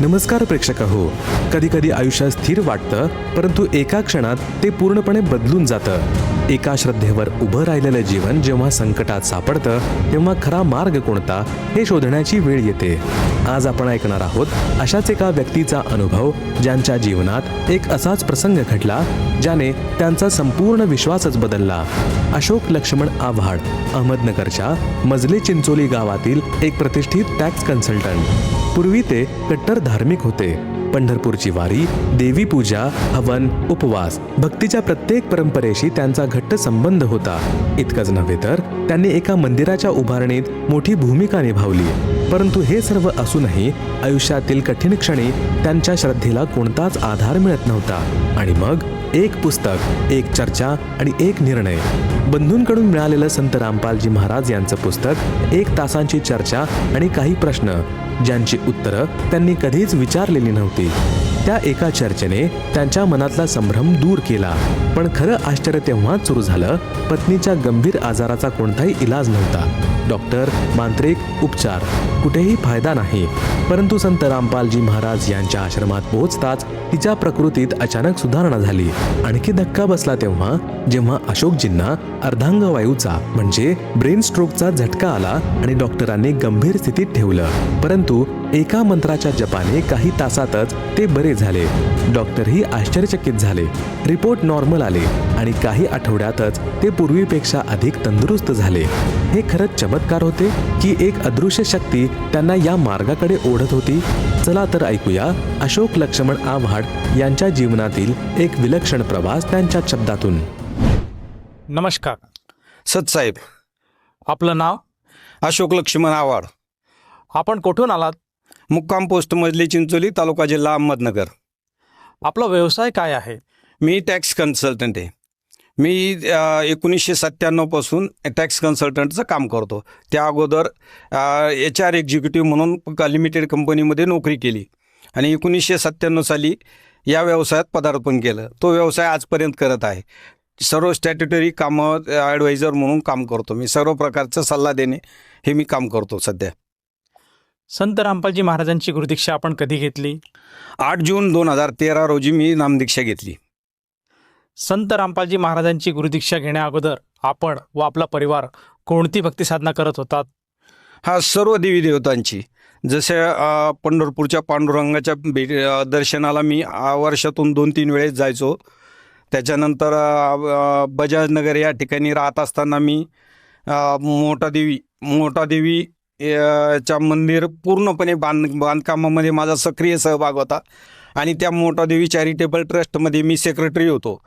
नमस्कार प्रेक्षक हो कधी कधी आयुष्यात स्थिर वाटतं परंतु एका क्षणात ते पूर्णपणे बदलून जातं. एका श्रद्धेवर उभं राहिलेलं जीवन जेव्हा संकटात सापडतं तेव्हा खरा मार्ग कोणता हे शोधण्याची वेळ येते. आज आपण ऐकणार आहोत अशाच एका व्यक्तीचा अनुभव ज्यांच्या जीवनात एक असाच प्रसंग घडला ज्याने त्यांचा संपूर्ण विश्वासच बदलला. अशोक लक्ष्मण आव्हाड अहमदनगरच्या मजले चिंचोली गावातील एक प्रतिष्ठित टॅक्स कन्सल्टंट. पूर्वी ते कट्टर धार्मिक होते. पंढरपूरची वारी देवी पूजा हवन उपवास भक्तीच्या प्रत्येक परंपरेशी त्यांचा घट्ट संबंध होता. इतकंच नव्हे तर त्यांनी एका मंदिराच्या उभारणीत मोठी भूमिका निभावली. परंतु हे सर्व असूनही आयुष्यातील कठीण क्षणी त्यांच्या श्रद्धेला कोणताच आधार मिळत नव्हता. आणि मग एक पुस्तक एक चर्चा आणि एक निर्णय. बंधूंकडून मिळालेलं संत रामपालजी महाराज यांचं पुस्तक एक तासांची चर्चा आणि काही प्रश्न ज्यांची उत्तरं त्यांनी कधीच विचारलेली नव्हती. त्या एका चर्चेने त्यांच्या मनातला संभ्रम दूर केला. पण खरं आश्चर्य तेव्हाच सुरू झालं पत्नीच्या गंभीर आजाराचा कोणताही इलाज नव्हता. डॉक्टर मांत्रिक उपचार. कुठेही फायदा नाही. परंतु संत रामपालजी महाराज यांच्या आश्रमात पोहोचताच तिच्या प्रकृतीत अचानक सुधारणा झाली. आणखी धक्का बसला तेव्हा जेव्हा अशोकजींना अर्धांगवायूचा म्हणजे ब्रेन स्ट्रोकचा झटका आला आणि डॉक्टरांनी गंभीर स्थितीत ठेवलं. परंतु एका मंत्राच्या जपाने काही तासातच ते बरे झाले. डॉक्टरही आश्चर्यचकित झाले. रिपोर्ट नॉर्मल आले. आणि काही आठवड्यातच ते पूर्वीपेक्षा अधिक तंदुरुस्त झाले. हे खरंच चमत्कार होते की एक अदृश्य शक्ती त्यांना या मार्गाकडे ओढत होती. चला तर ऐकूया अशोक लक्ष्मण आव्हाड यांच्या जीवनातील एक विलक्षण प्रवास त्यांच्या शब्दातून. नमस्कार. सतसाहेब आपलं नाव? अशोक लक्ष्मण आवाड आपण कुठून आलात? मुक्काम पोस्ट मजली चिंचोली तालुका जिल्हा अहमदनगर. आपला व्यवसाय काय आहे? मी टॅक्स कन्सल्टंट आहे. मी एकोणीसशे सत्त्याण्णवपासून टॅक्स कन्सल्टंटचं काम करतो. त्या अगोदर एच आर एक्झिक्युटिव्ह म्हणून क- लिमिटेड कंपनीमध्ये नोकरी केली. आणि एकोणीसशे सत्त्याण्णव साली या व्यवसायात पदार्पण केलं. तो व्यवसाय आजपर्यंत करत आहे. सर्व स्टॅट्युटरी कामं ॲडवायझर म्हणून काम करतो. मी सर्व प्रकारचा सल्ला देणे हे मी काम करतो सध्या. संत रामपालजी महाराजांची गुरुदीक्षा आपण कधी घेतली? आठ जून दोन हजार तेरा रोजी मी नामदीक्षा घेतली. संत रामपालजी महाराजांची गुरुदीक्षा घेण्याअगोदर आपण व आपला परिवार कोणती भक्ती साधना करत होतात? हा सर्व देवी देवतांची जसे पंढरपूरच्या पांडुरंगाच्या भेट दर्शनाला मी वर्षातून दोन तीन वेळेस जायचो. त्याच्यानंतर बजाजनगर या ठिकाणी राहत असताना मी मोठा देवी मोठा देवी च्या मंदिर पूर्णपणे बांध बांधकामामध्ये माझा सक्रिय सहभाग होता. आणि त्या मोठा देवी चॅरिटेबल ट्रस्टमध्ये मी सेक्रेटरी होतो.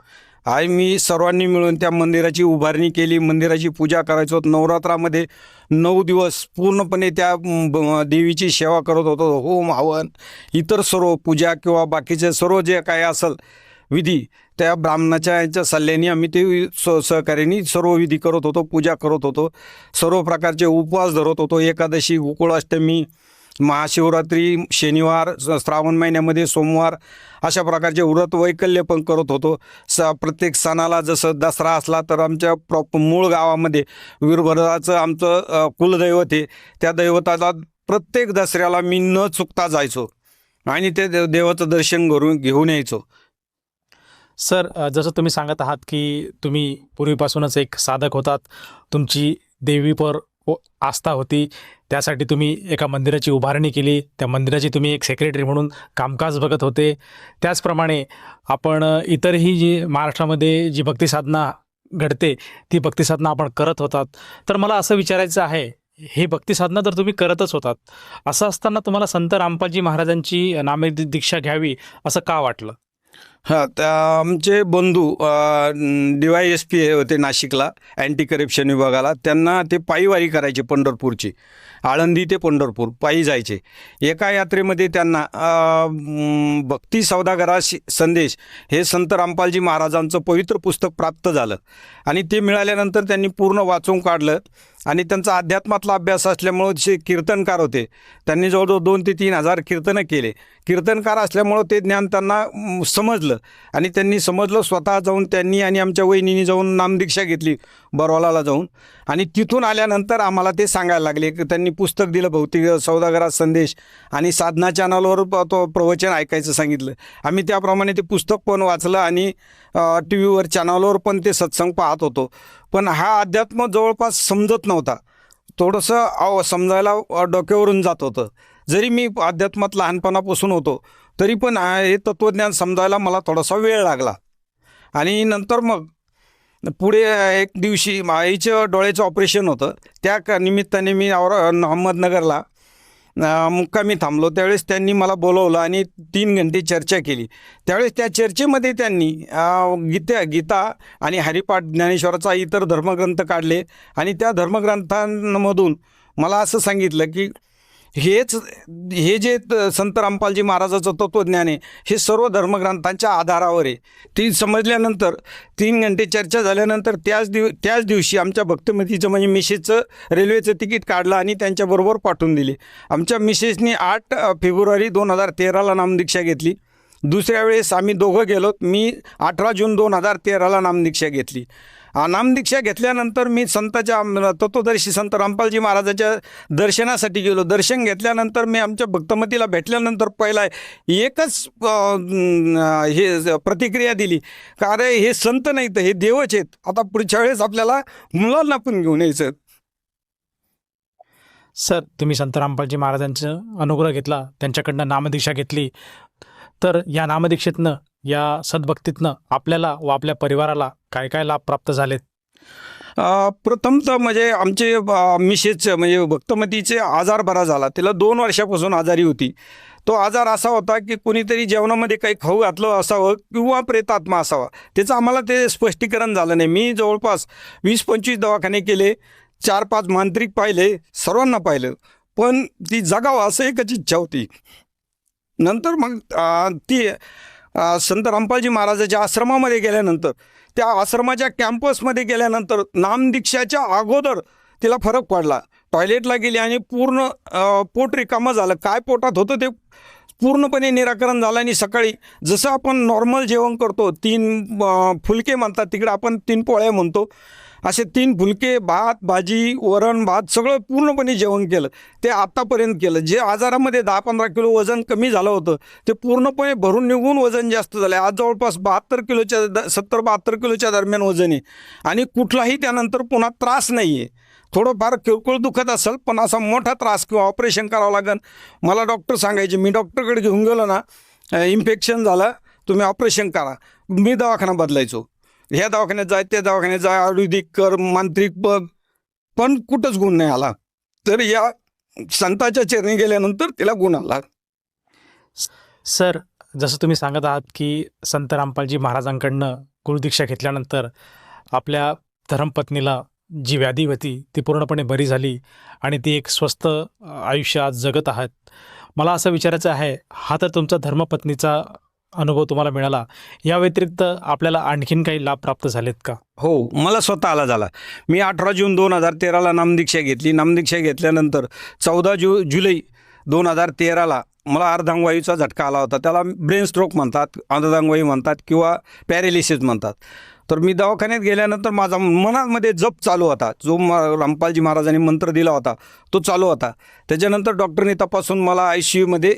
आणि मी सर्वांनी मिळून त्या मंदिराची उभारणी केली मंदिराची पूजा करायचो. नवरात्रामध्ये नऊ दिवस पूर्णपणे त्या ब- देवीची सेवा करत होतो. होम हवन इतर सर्व पूजा किंवा बाकीचे सर्व जे काय असेल विधी त्या ब्राह्मणाच्या यांच्या सल्ल्याने आम्ही ते स सहकार्याने सर्व विधी करत होतो पूजा करत होतो. सर्व प्रकारचे उपवास धरत होतो. एकादशी गोकुळाष्टमी महाशिवरात्री शनिवार स- श्रावण महिन्यामध्ये सोमवार अशा प्रकारचे व्रत वैकल्य पण करत होतो. स प्रत्येक सणाला जसं दसरा असला तर आमच्या प्रॉप मूळ गावामध्ये वीरभद्राचं आमचं कुलदैवत आहे. त्या दैवताला प्रत्येक दसऱ्याला मी न चुकता जायचो आणि ते देव देवाचं दर्शन करून घेऊन यायचो. सर जसं तुम्ही सांगत आहात की तुम्ही पूर्वीपासूनच एक साधक होतात. तुमची देवीपर हो, आस्था होती. त्यासाठी तुम्ही एका मंदिराची उभारणी केली. त्या मंदिराची तुम्ही एक सेक्रेटरी म्हणून कामकाज बघत होते. त्याचप्रमाणे आपण इतरही जी महाराष्ट्रामध्ये जी भक्तिसाधना घडते ती भक्तिसाधना आपण करत होतात. तर मला असं विचारायचं आहे हे भक्तिसाधना तर तुम्ही करतच होतात. असं असताना तुम्हाला संत रामपालजी महाराजांची नामे दीक्षा घ्यावी असं का वाटलं? हां त्या आमचे बंधू डी वाय एस पी होते नाशिकला अँटी करप्शन विभागाला. त्यांना ते पायीवारी करायचे पंढरपूरची. आळंदी ते पंढरपूर पायी जायचे. एका यात्रेमध्ये त्यांना भक्ती सौदागराशी संदेश हे संत रामपालजी महाराजांचं पवित्र पुस्तक प्राप्त झालं. आणि ते मिळाल्यानंतर त्यांनी पूर्ण वाचून काढलं. आणि त्यांचा अध्यात्मातला अभ्यास असल्यामुळं जे कीर्तनकार होते. त्यांनी जवळजवळ दोन ते तीन हजार कीर्तनं केले. कीर्तनकार असल्यामुळं ते ज्ञान त्यांना समजलं. समजलं आणि त्यांनी समजलं स्वतः जाऊन त्यांनी आणि आमच्या वहिनीने जाऊन नामदीक्षा घेतली बरवालाला जाऊन. आणि तिथून आल्यानंतर आम्हाला ते सांगायला लागले की त्यांनी पुस्तक दिलं भौतिक सौदागरात संदेश आणि साधना चॅनलवर तो प्रवचन ऐकायचं सांगितलं. आम्ही त्याप्रमाणे ते पुस्तक पण वाचलं आणि टी व्हीवर चॅनलवर पण ते सत्संग पाहत होतो. पण हा अध्यात्म जवळपास समजत नव्हता. थोडंसं समजायला डोक्यावरून जात होतं. जरी मी अध्यात्मात लहानपणापासून होतो तरी पण हे तत्त्वज्ञान समजायला मला थोडासा वेळ लागला. आणि नंतर मग पुढे एक दिवशी आईचं डोळ्याचं ऑपरेशन होतं. त्या निमित्ताने मी और अहमदनगरला मुक्कामी थांबलो. त्यावेळेस त्यांनी मला बोलवलं आणि तीन घंटे चर्चा केली. त्यावेळेस त्या चर्चेमध्ये त्यांनी गीत्या गीता गीता आणि हरिपाठ ज्ञानेश्वराचा इतर धर्मग्रंथ काढले. आणि त्या धर्मग्रंथांमधून मला असं सांगितलं की हेच हे जे त- संत रामपालजी महाराजाचं तत्त्वज्ञान आहे हे सर्व धर्मग्रंथांच्या आधारावर आहे. ती समजल्यानंतर तीन घंटे चर्चा झाल्यानंतर त्याच दिव त्याच दिवशी आमच्या भक्तमतीचं म्हणजे मिसेसचं रेल्वेचं तिकीट काढलं आणि त्यांच्याबरोबर पाठवून दिले. आमच्या मिसेसनी आठ फेब्रुवारी दोन हजार तेराला नामदीक्षा घेतली. दुसऱ्या वेळेस आम्ही दोघं गेलो मी अठरा जून दोन हजार तेराला नामदीक्षा घेतली. नामदीक्षा घेतल्यानंतर मी संताच्या तत्वदर्शी संत रामपालजी महाराजाच्या दर्शनासाठी गेलो. दर्शन घेतल्यानंतर मी आमच्या भक्तमतीला भेटल्यानंतर पहिला एकच हे प्रतिक्रिया दिली. का अरे हे संत नाही तर हे देवच आहेत. आता पुढच्या वेळेस आपल्याला मुलांना पण घेऊन यायचं सर तुम्ही संत रामपालजी महाराजांचं अनुग्रह घेतला त्यांच्याकडनं नामदीक्षा घेतली. तर या नामदीक्षेतनं या सद्भक्तीतनं आपल्याला व आपल्या परिवाराला काय काय लाभ प्राप्त झालेत? प्रथमतः म्हणजे आमचे अ, म्हणजे भक्तमतीचे आजार बरा झाला. तिला दोन वर्षापासून आजारी होती. तो आजार असा होता की कोणीतरी जेवणामध्ये काही खाऊ घातलं असावं किंवा प्रेतात्मा असावा. त्याचं आम्हाला ते स्पष्टीकरण झालं नाही. मी जवळपास वीस पंचवीस दवाखाने केले चार पाच मांत्रिक पाहिले सर्वांना पाहिलं. पण ती जगावं असं एकच इच्छा होती. नंतर मग ती संत रामपालजी महाराजाच्या आश्रमामध्ये गेल्यानंतर त्या आश्रमाच्या कॅम्पसमध्ये गेल्यानंतर नामदीक्षाच्या अगोदर तिला फरक पडला. टॉयलेटला गेली आणि पूर्ण पोट रिकामं झालं. काय पोटात होतं ते पूर्णपणे निराकरण झालं आणि सकाळी जसं आपण नॉर्मल जेवण करतो तीन फुलके म्हणतात तिकडे आपण तीन पोळ्या म्हणतो असे तीन फुलके भात भाजी वरण भात सगळं पूर्णपणे जेवण केलं. ते आत्तापर्यंत केलं. जे आजारामध्ये दहा पंधरा किलो वजन कमी झालं होतं ते पूर्णपणे भरून निघून वजन जास्त झालं. आहे आज जवळपास बहात्तर किलोच्या द सत्तर बहात्तर किलोच्या दरम्यान वजन आहे. आणि कुठलाही त्यानंतर पुन्हा त्रास नाही आहे थोडंफार किरकोळ दुखत असेल पण असा मोठा त्रास किंवा ऑपरेशन करावं लागेल मला डॉक्टर सांगायचे मी डॉक्टरकडे घेऊन गेलो ना इन्फेक्शन झालं तुम्ही ऑपरेशन करा. मी दवाखाना बदलायचो. ह्या दवाखान्यात जाय त्या दवाखान्यात जाय आयुर्वेदिक कर मांत्रिक बघ. पण कुठंच गुण नाही आला. तर या संताच्या चरणी गेल्यानंतर तिला गुण आला. सर जसं तुम्ही सांगत आहात की संत रामपालजी महाराजांकडनं गुरुदीक्षा घेतल्यानंतर आपल्या धर्मपत्नीला जी व्याधी होती ती पूर्णपणे बरी झाली आणि ती एक स्वस्त आयुष्य आज जगत आहात. मला असं विचारायचं आहे हा तर तुमचा धर्मपत्नीचा अनुभव तुम्हाला मिळाला या व्यतिरिक्त आपल्याला आणखीन काही लाभ प्राप्त झालेत का? हो मला स्वतःला झाला. मी अठरा जून दोन हजार तेराला नामदीक्षा घेतली. नामदीक्षा घेतल्यानंतर चौदा जु जुलै दोन हजार तेराला मला अर्धांगवायूचा झटका आला होता. त्याला ब्रेन स्ट्रोक म्हणतात अर्धांगवायू म्हणतात किंवा पॅरेलिसिस म्हणतात. तर मी दवाखान्यात गेल्यानंतर माझा मनामध्ये जप चालू होता. जो म रामपालजी महाराजांनी मंत्र दिला होता तो चालू होता. त्याच्यानंतर डॉक्टरने तपासून मला आय सी यूमध्ये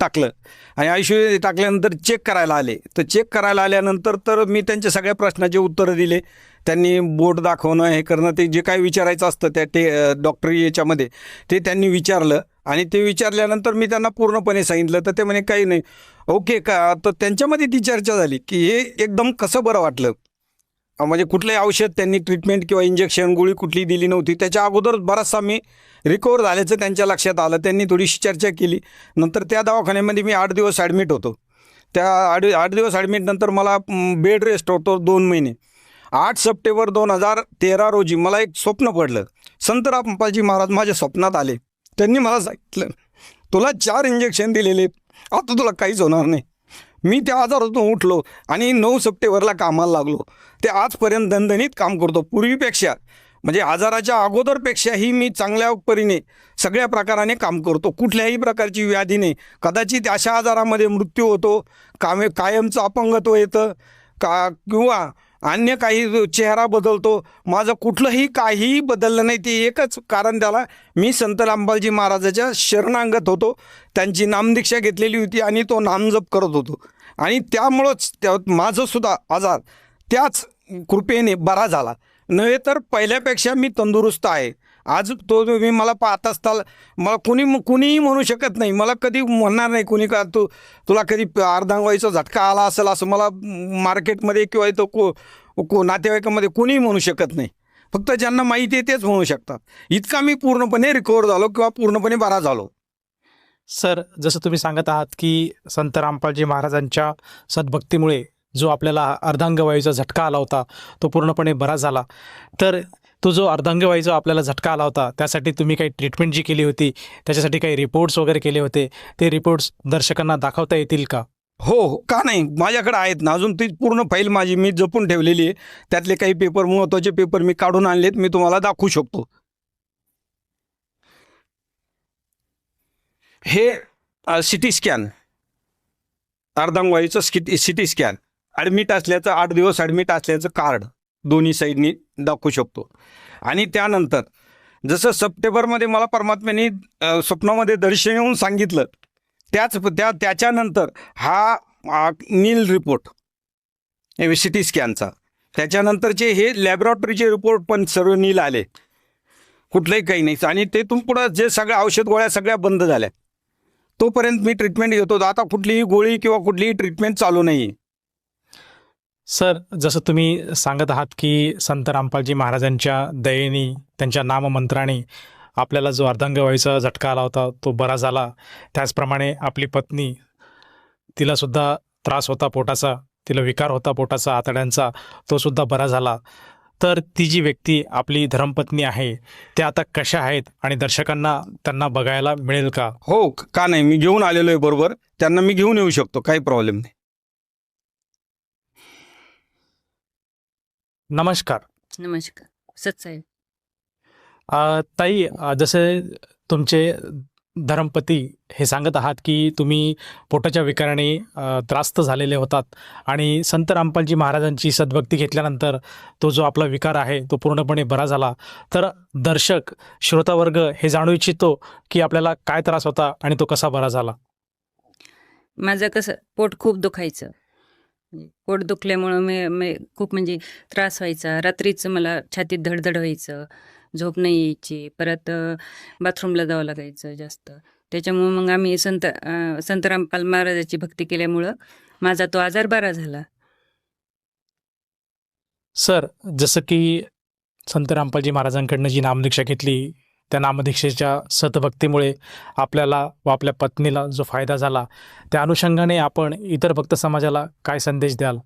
टाकलं. आणि आय सी यू टाकल्यानंतर चेक करायला आले. तर चेक करायला आल्यानंतर तर मी त्यांच्या सगळ्या प्रश्नाचे उत्तरं दिले. त्यांनी बोट दाखवणं हे करणं ते जे काय विचारायचं असतं त्या ते डॉक्टरी याच्यामध्ये ते त्यांनी विचारलं. आणि ते विचारल्यानंतर मी त्यांना पूर्णपणे सांगितलं तर ते म्हणे काही नाही. ओके का तर त्यांच्यामध्ये ती चर्चा झाली की हे एकदम कसं बरं वाटलं? म्हणजे कुठलंही औषध त्यांनी ट्रीटमेंट किंवा इंजेक्शन गोळी कुठली दिली नव्हती. त्याच्या अगोदर बराचसा मी रिकवर झाल्याचं त्यांच्या लक्षात आलं. त्यांनी थोडीशी चर्चा केली. नंतर त्या दवाखान्यामध्ये मी आठ दिवस ॲडमिट होतो. त्या आठ आठ दिवस ॲडमिट नंतर मला बेड रेस्ट होतो दोन महिने. आठ सप्टेंबर दोन हजार तेरा रोजी मला एक स्वप्न पडलं. संत रामपाजी महाराज माझ्या स्वप्नात आले. त्यांनी मला सांगितलं तुला चार इंजेक्शन दिलेले आता तुला काहीच होणार नाही. मी त्या आजारातून उठलो आणि नऊ सप्टेंबरला कामाला लागलो. ते आजपर्यंत दणदणीत काम करतो पूर्वीपेक्षा. म्हणजे आजाराच्या अगोदरपेक्षाही मी चांगल्या परीने सगळ्या प्रकाराने काम करतो. कुठल्याही प्रकारची व्याधी नाही. कदाचित अशा आजारामध्ये मृत्यू होतो कामे कायमचं अपंगत्व येतं का किंवा अन्य काही चेहरा बदलतो. माझं कुठलंही काहीही बदललं नाही. ते एकच कारण त्याला मी संत रामबालजी महाराजाच्या शरणांगत होतो. त्यांची नामदीक्षा घेतलेली होती आणि तो नामजप करत होतो. आणि त्यामुळंच त्या माझंसुद्धा आजार त्याच कृपेने बरा झाला. नव्हे तर पहिल्यापेक्षा मी तंदुरुस्त आहे. आज तो तुम्ही मला पाहत असताल मला कुणी कुणीही म्हणू शकत नाही. मला कधी म्हणणार नाही कुणी का तू तुला कधी अर्धांगवाईचा झटका आला असेल असं मला मार्केटमध्ये किंवा इथं को को नातेवाईकामध्ये कुणीही म्हणू शकत नाही. फक्त ज्यांना माहिती आहे तेच म्हणू शकतात. इतका मी पूर्णपणे रिकवर झालो किंवा पूर्णपणे बरा झालो. सर जसं तुम्ही सांगत आहात की संत रामपालजी महाराजांच्या सद्भक्तीमुळे जो आपल्याला अर्धांगवायूचा झटका आला होता तो पूर्णपणे बरा झाला. तर तो जो अर्धांगवायूचा आपल्याला झटका आला होता त्यासाठी तुम्ही काही ट्रीटमेंट जी केली होती त्याच्यासाठी काही रिपोर्ट्स वगैरे केले होते ते रिपोर्ट्स दर्शकांना दाखवता येतील का? हो हो. का नाही? माझ्याकडे आहेत ना. अजून ती पूर्ण फाईल माझी मी जपून ठेवलेली आहे. त्यातले काही पेपर महत्त्वाचे पेपर मी काढून आणलेत. मी तुम्हाला दाखवू शकतो. हे सिटी स्कॅन अर्धांगवायूचं स्किटी सिटी स्कॅन ॲडमिट असल्याचं आठ दिवस ॲडमिट असल्याचं कार्ड दोन्ही साईडनी दाखवू शकतो. आणि त्यानंतर जसं सप्टेंबरमध्ये मला परमात्म्याने स्वप्नामध्ये दर्शन येऊन सांगितलं त्याच त्या त्याच्यानंतर हा नील रिपोर्ट सी टी स्कॅनचा त्याच्यानंतरचे हे लॅबोरेटरीचे रिपोर्ट पण सर्व नील आले. कुठलंही काही नाही. आणि ते पुढं जे सगळ्या औषध गोळ्या सगळ्या बंद झाल्या. तोपर्यंत मी ट्रीटमेंट घेतो आता कुठलीही गोळी किंवा कुठलीही ट्रीटमेंट चालू नाही सर जसं तुम्ही सांगत आहात की संत रामपालजी महाराजांच्या दयेनी त्यांच्या नाममंत्राने आपल्याला जो अर्धांगवायूचा झटका आला होता तो बरा झाला. त्याचप्रमाणे आपली पत्नी तिलासुद्धा त्रास होता पोटाचा तिला विकार होता पोटाचा आतड्यांचा तो सुद्धा बरा झाला. तर ती जी व्यक्ती आपली धर्मपत्नी आहे त्या आता कशा आहेत आणि दर्शकांना त्यांना बघायला मिळेल का? हो का नाही? मी घेऊन आलेलो आहे बरोबर. त्यांना मी घेऊन येऊ शकतो काही प्रॉब्लेम नाही. नमस्कार. नमस्कार. सत्साहेब अ, ताई अ, जसे तुमचे धर्मपती हे सांगत आहात की तुम्ही पोटाच्या विकाराने अ, त्रास्त झालेले होतात आणि संत रामपालजी महाराजांची सद्भक्ती घेतल्यानंतर तो जो आपला विकार आहे तो पूर्णपणे बरा झाला. तर दर्शक श्रोतावर्ग हे जाणू इच्छितो की आपल्याला काय त्रास होता आणि तो कसा बरा झाला? माझं कसं पोट खूप दुखायचं. पोट दुखल्यामुळं मी मी खूप म्हणजे त्रास व्हायचा. रात्रीचं मला छातीत धडधड व्हायचं झोप नाही यायची. परत बाथरूमला जावं लागायचं जास्त. त्याच्यामुळं मग आम्ही संत संत रामपाल महाराजाची भक्ती केल्यामुळं माझा तो आजार बरा झाला. सर जसं की संत रामपालजी महाराजांकडनं जी नामदीक्षा घेतली त्या नामदीक्षेच्या सतभक्तीमुळे आपल्याला व आपल्या पत्नीला जो फायदा झाला त्या अनुषंगाने आपण इतर भक्त समाजाला काय संदेश द्याल?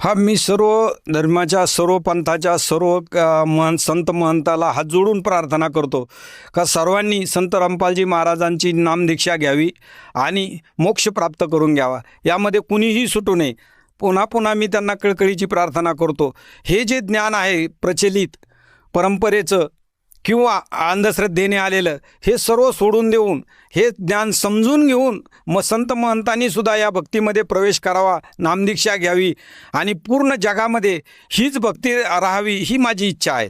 हा मी सर्व धर्माच्या सर्व पंथाच्या सर्व क- महंत संत महंताला हात जोडून प्रार्थना करतो. का सर्वांनी संत रामपालजी महाराजांची नामदीक्षा घ्यावी आणि मोक्ष प्राप्त करून घ्यावा. यामध्ये कुणीही सुटू नये. पुन्हा पुन्हा मी त्यांना कळकळीची प्रार्थना करतो. हे जे ज्ञान आहे प्रचलित परंपरेचं किंवा अंधश्रद्धेने आलेलं हे सर्व सोडून देऊन हे ज्ञान समजून घेऊन मग संत महंतांनी सुद्धा या भक्तीमध्ये प्रवेश करावा नामदीक्षा घ्यावी आणि पूर्ण जगामध्ये हीच भक्ती राहावी ही माझी इच्छा आहे.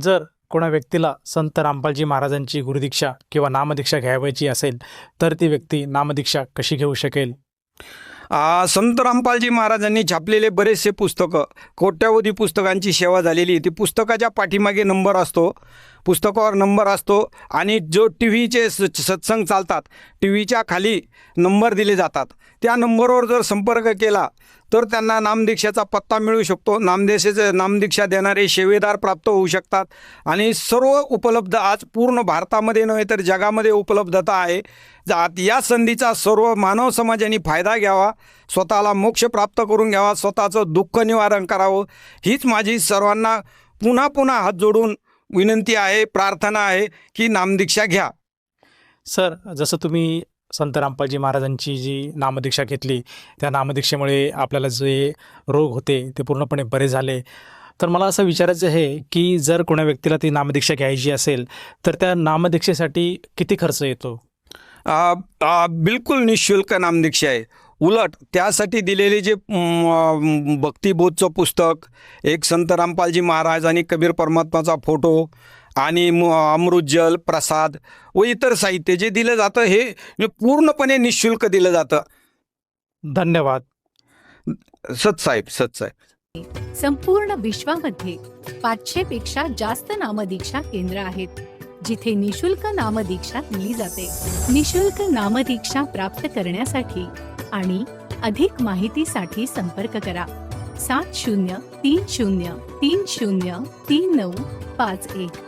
जर कोणा व्यक्तीला संत रामपालजी महाराजांची गुरुदीक्षा किंवा नामदीक्षा घ्यावयाची असेल तर ती व्यक्ती नामदीक्षा कशी घेऊ शकेल? संत रामपालजी महाराजांनी छापलेले बरेचसे पुस्तकं कोट्यावधी पुस्तकांची सेवा झालेली आहे. ती पुस्तकाच्या पाठीमागे नंबर असतो पुस्तकावर नंबर असतो आणि जो टी व्हीचे स सत्संग चालतात टी व्हीच्या खाली नंबर दिले जातात. त्या नंबरवर जर संपर्क केला तर त्यांना नामदीक्षाचा पत्ता मिळू शकतो. नामदेशेचे नामदीक्षा देणारे सेवेदार प्राप्त होऊ शकतात. आणि सर्व उपलब्ध आज पूर्ण भारतामध्ये नव्हे तर जगामध्ये उपलब्धता आहे. जात या संधीचा सर्व मानव समाजाने फायदा घ्यावा स्वतःला मोक्ष प्राप्त करून घ्यावा स्वतःचं दुःख निवारण करावं हीच माझी सर्वांना पुन्हा पुन्हा हात जोडून विनंती आहे प्रार्थना आहे की नामदीक्षा घ्या. सर जसं तुम्ही संत रामपालजी महाराजांची जी नामदीक्षा घेतली त्या नामदीक्षेमुळे आपल्याला जे रोग होते ते पूर्णपणे बरे झाले. तर मला असं विचारायचं आहे की जर कोणा व्यक्तीला ती नामदीक्षा घ्यायची असेल तर त्या नामदीक्षेसाठी किती खर्च येतो? बिलकुल निशुल्क नामदीक्षा आहे. उलट त्यासाठी दिलेले जे भक्तिबोधचं पुस्तक एक संत रामपालजी महाराज आणि कबीर परमात्माचा फोटो आणि म- अमृतजल प्रसाद व इतर साहित्य जे दिलं जातं हे पूर्णपणे निशुल्क दिलं जातं. धन्यवाद. सत साहेब सत साहेब. संपूर्ण विश्वामध्ये पाचशे पेक्षा जास्त नामदीक्षा केंद्र आहेत जिथे निशुल्क नामदीक्षा दिली जाते. निशुल्क नामदीक्षा प्राप्त करण्यासाठी आणि अधिक माहितीसाठी संपर्क करा. सात शून्य तीन शून्य तीन शून्य तीन नऊ पाच एक.